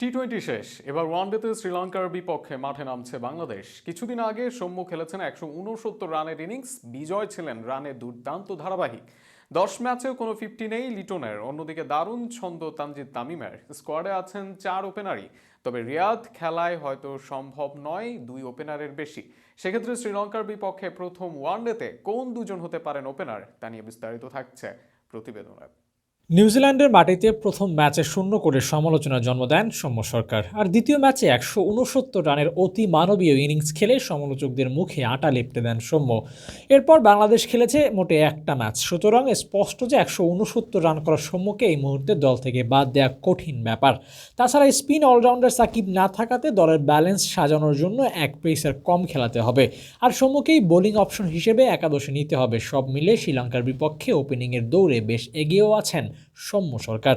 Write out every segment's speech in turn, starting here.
T twenty শেষ। এবার ওয়ানডেতে শ্রীলঙ্কার বিপক্ষে মাঠে নামছে বাংলাদেশ। কিছুদিন আগে সৌম্য খেলেছেন একশো উনসত্তর রানের ইনিংস, বিজয় ছিলেন রানে দুর্দান্ত ধারাবাহিক। দশ ম্যাচেও কোনো ফিফটি নেই লিটনের। অন্যদিকে দারুণ ছন্দ তানজিদ তামিমের। স্কোয়াডে আছেন চার ওপেনারই। তবে রিয়াদ খেলায় হয়তো সম্ভব নয়, দুই ওপেনারের বেশি। সেক্ষেত্রে শ্রীলঙ্কার বিপক্ষে প্রথম ওয়ানডেতে কোন দুজন হতে পারেন ওপেনার, তা নিয়ে বিস্তারিত থাকছে প্রতিবেদনে। নিউজিল্যান্ডের মাটিতে প্রথম ম্যাচে শূন্য করে সমালোচনার জন্ম দেন সৌম্য সরকার। আর দ্বিতীয় ম্যাচে একশো উনসত্তর রানের অতি মানবীয় ইনিংস খেলে সমালোচকদের মুখে আটা লেপটে দেন সৌম্য। এরপর বাংলাদেশ খেলেছে মোটে একটা ম্যাচ। সুতরাং স্পষ্ট যে একশো উনসত্তর রান করা সৌম্যকে এই মুহূর্তে দল থেকে বাদ দেওয়া কঠিন ব্যাপার। তাছাড়া স্পিন অলরাউন্ডার সাকিব না থাকাতে দলের ব্যালেন্স সাজানোর জন্য এক পেসার কম খেলাতে হবে। আর সৌম্যকেই বোলিং অপশন হিসেবে একাদশে নিতে হবে। সব মিলে শ্রীলঙ্কার বিপক্ষে ওপেনিংয়ের দৌড়ে বেশ এগিয়েও আছেন। সৌম্য সরকার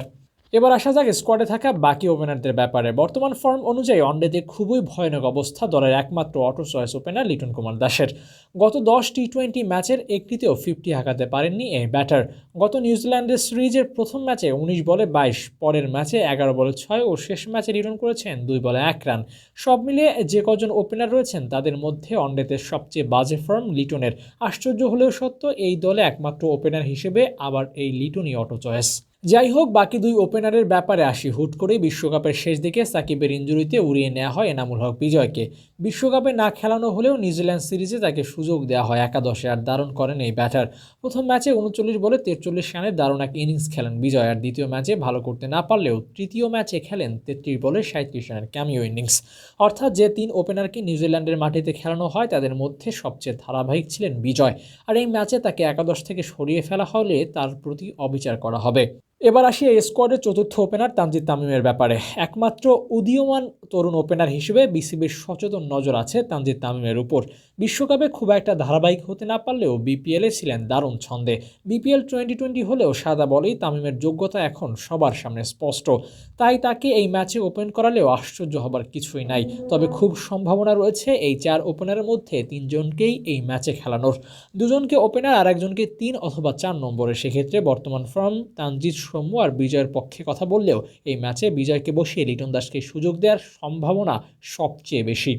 এবার আসা যাক স্কোয়াডে থাকা বাকি ওপেনারদের ব্যাপারে। বর্তমান ফর্ম অনুযায়ী ওয়ানডেতে খুবই ভয়ানক অবস্থা দলের একমাত্র auto choice opener Liton Kumar দাসের। গত দশ টি টোয়েন্টি ম্যাচের একটিতেও ফিফটি হাঁকাতে পারেননি এই ব্যাটার গত নিউজিল্যান্ডের সিরিজের প্রথম ম্যাচে উনিশ বলে বাইশ, পরের ম্যাচে এগারো বলে ছয় ও শেষ ম্যাচে রিটার্ন করেছেন দুই বলে এক রান। সব মিলিয়ে যে কজন ওপেনার রয়েছেন, তাদের মধ্যে ওয়ানডেতে সবচেয়ে বাজে ফর্ম লিটনের। আশ্চর্য হলেও সত্য, এই দলে একমাত্র ওপেনার হিসেবে আবার এই লিটনই অটো চয়েস যাই হোক, বাকি দুই ওপেনারের ব্যাপারে আসি। হুট করেই বিশ্বকাপের শেষ দিকে সাকিবের ইঞ্জুরিতে উড়িয়ে নেওয়া হয় এনামুল হক বিজয়কে। বিশ্বকাপে না খেলানো হলেও নিউজিল্যান্ড সিরিজে তাকে সুযোগ দেওয়া হয় একাদশে আর দারুণ করেন এই ব্যাটার। প্রথম ম্যাচে উনচল্লিশ বলে তেরচল্লিশ রানের দারুণ এক ইনিংস খেলেন বিজয়। আর দ্বিতীয় ম্যাচে ভালো করতে না পারলেও তৃতীয় ম্যাচে খেলেন তেত্রিশ বলে সাঁত্রিশ রানের ক্যামিও ইনিংস। অর্থাৎ যে তিন ওপেনারকে নিউজিল্যান্ডের মাটিতে খেলানো হয়, তাদের মধ্যে সবচেয়ে ধারাবাহিক ছিলেন বিজয়। আর এই ম্যাচে তাকে একাদশ থেকে সরিয়ে ফেলা হলে তার প্রতি অবিচার করা হবে। এবার আসি এই স্কোয়াডের চতুর্থ ওপেনার তানজিদ তামিমের ব্যাপারে। একমাত্র উদীয়মান তরুণ ওপেনার হিসেবে বিসিবির সচেতন নজর আছে তানজিদ তামিমের উপর। বিশ্বকাপে খুব একটা ধারাবাহিক হতে না পারলেও বিপিএলে ছিলেন দারুণ ছন্দে। বিপিএল টোয়েন্টি টোয়েন্টি হলেও সাদা বলেই তামিমের যোগ্যতা এখন সবার সামনে স্পষ্ট। তাই তাকে এই ম্যাচে ওপেন করালেও আশ্চর্য হবার কিছুই নাই। তবে খুব সম্ভাবনা রয়েছে এই চার ওপেনারের মধ্যে তিনজনকেই এই ম্যাচে খেলানোর। দুজনকে ওপেনার আর একজনকে তিন অথবা চার নম্বরে। সেক্ষেত্রে বর্তমান ফর্ম তানজিৎ সৌম্য আর বিজয়ের পক্ষে কথা বললেও এই ম্যাচে বিজয়কে বসিয়ে লিটন দাসকে সুযোগ দেওয়ার সম্ভাবনা সবচেয়ে বেশি।